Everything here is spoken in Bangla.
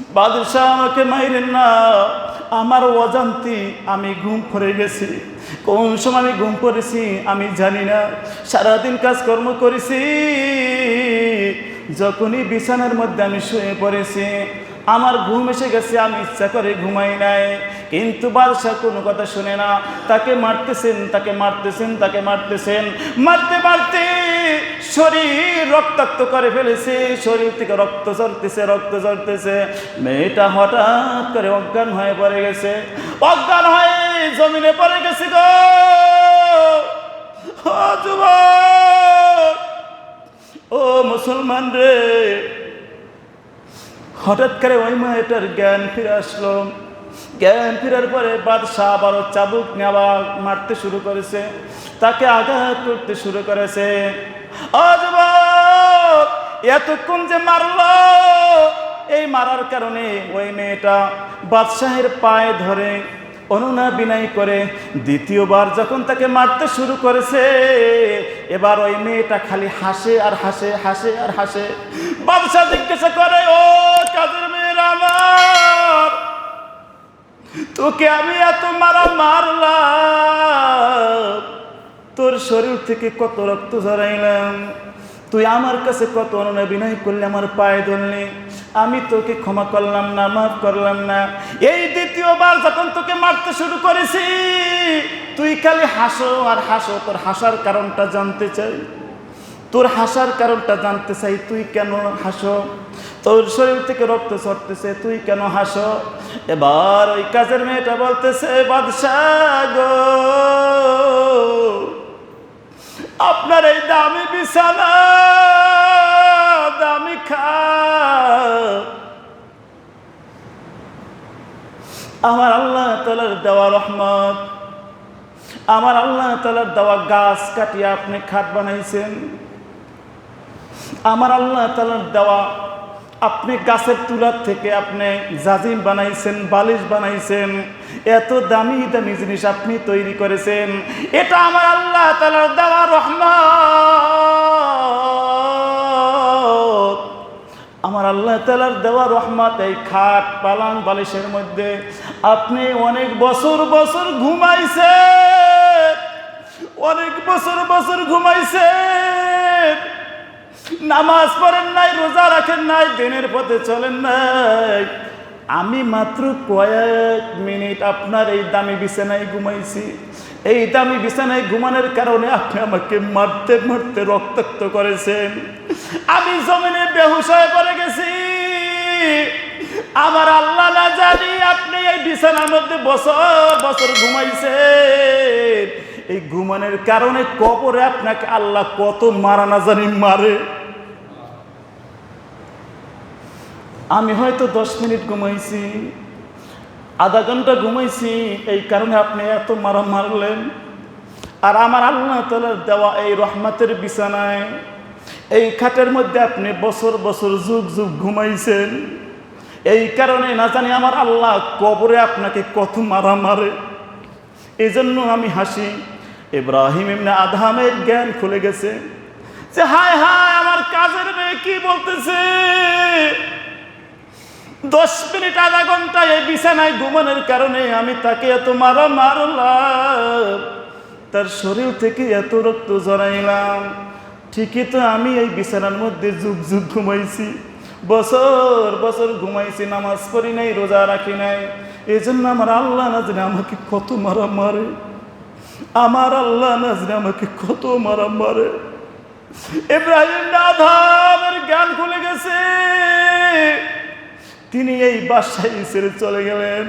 বাদশাহ আমাকে মাইরেন না। আমার অজান্তি আমি ঘুম পড়ে গেছি। কোন সময় আমি ঘুম পড়েছি আমি জানি না। সারাদিন কাজকর্ম করেছি। যখনই বিছানার মধ্যে আমি শুয়ে পড়েছি, আমার ঘুম এসে গেছে, আমি ইচ্ছা করে ঘুমাই নাই। কিন্তু বাদশাহ কোনো কথা শুনে না। তাকে মারতেছেন তাকে মারতেছেন তাকে মারতেছেন। মারতে মারতে! শরীর রক্তাক্ত করে ফেলেছে, শরীর থেকে রক্ত ঝরতেছে রক্ত ঝরতেছে। মেয়েটা হঠাৎ করে অজ্ঞান হয়ে পড়ে গেছে। অজ্ঞান হয়ে জমিনে পড়ে গেছে গো। ও মুসলমান রে। হঠাৎ করে ওই মেয়েটার জ্ঞান ফিরে আসলো। জ্ঞান ফিরার পরে বাদশাহ আবারও চাবুক নেওয়া মারতে শুরু করেছে। তাকে আঘাত করতে শুরু করেছে। এতক্ষণ যে মারলো, এই মারার কারণে ওই মেয়েটা বাদশাহের পায়ে ধরে অনুনা বিনয় করে দ্বিতীয়বার যখন তাকে মারতে শুরু করেছে, এবার ওই মেয়েটা খালি হাসে আর হাসে হাসে আর হাসে। বাদশাহ জিজ্ঞাসা করে, ও কাজের মেয়ের আমার, তোকে আমি এত মারা মারলাম তোর শরীর থেকে কত রক্ত ঝরাইলাম? তুই আমার কাছে কত অনুনা বিনয় করলে, আমার পায়ে ধরলি? আমি তোকে ক্ষমা করলাম না, মাফ করলাম না। এই দ্বিতীয়বার যখন তোকে মারতে শুরু করেছি, তুই খালি হাসো আর হাসো, তোর হাসার কারণটা জানতে চাই। তোর হাসার কারণটা জানতে চাই, তুই কেন হাসো? তোর শরীর থেকে রক্ত ছড়তেছে তুই কেন হাসো? এবার ওই কাজের মেয়েটা বলতেছে, বাদশাহ গো। আপনার এই দামি বিছানা, দামি খা আমার আল্লাহ তালার দেওয়া রহমত, আমার আল্লাহ তালার দেওয়া গাছ কাটিয়ে আপনি খাট বানাইছেন। আমার আল্লাহ তালার দেওয়া আপনি গাছের তুলার থেকে আপনি জাজিম বানাইছেন, বালিশ বানাইছেন, এত দামি দামি জিনিস আপনি তৈরি করেছেন। এটা আমার আল্লাহ তালার দেওয়া রহমত। আমার আল্লাহ তালার দেওয়া রহমত এই খাট পালাং বালিশের মধ্যে আপনি অনেক বছর বছর ঘুমাইছেন। অনেক বছর বছর ঘুমাইছেন। নামাজ পড়েন নাই, রোজা রাখেন নাই, দিনের পথে চলেন নাই। আমি মাত্র কয়েক মিনিট আপনার এই দামি বিছানায় ঘুমাইছি। এই দামি বিছানায় ঘুমানোর কারণে আপনি আমাকে মারতে মারতে রক্তাক্ত করেছেন। আমি জমিনে বেহুশ হয়ে পড়ে গেছি। আমার আল্লাহ না জানি আপনি এই বিছানার মধ্যে বছর বছর ঘুমাইছেন। এই ঘুমানোর কারণে কবরে আপনাকে আল্লাহ কত মারা না জানি মারে। আমি হয়তো দশ মিনিট ঘুমাইছি, আধা ঘণ্টা ঘুমাইছি, এই কারণে আপনি এত মারা মারলেন। আর আমার আল্লাহ তালার দেওয়া এই রহমতের বিছানায়, এই খাটের মধ্যে আপনি বছর বছর যুগ যুগ ঘুমাইছেন। এই কারণে না জানি আমার আল্লাহ কবরে আপনাকে কত মারা মারে। এই জন্য আমি হাসি। ইব্রাহিম এমনি আধামের জ্ঞান খুলে গেছে। যে হায় হায়, আমার কাজের মেয়ে কি বলতেছে? দশ মিনিট, আধা ঘণ্টা এই বিছানায় ঘুমানোর কারণে আমি তাকে এত মারা মারলাম। তার শরীর থেকে এত রক্ত জড়াইলাম ঠিকই তো আমি এই বিছানার মধ্যে যুগ যুগ ঘুমাইছি। বছর বছর ঘুমাইছি, নামাজ পড়ি নাই, রোজা রাখি নাই। এই জন্য আমার আল্লাহ না জানে আমাকে কত মারা মারে। আমার আল্লাহ না জানে আমাকে কত মারা মারে। ইব্রাহিম নাধামের জ্ঞান তিনি এই বাসায় ছেড়ে চলে গেলেন।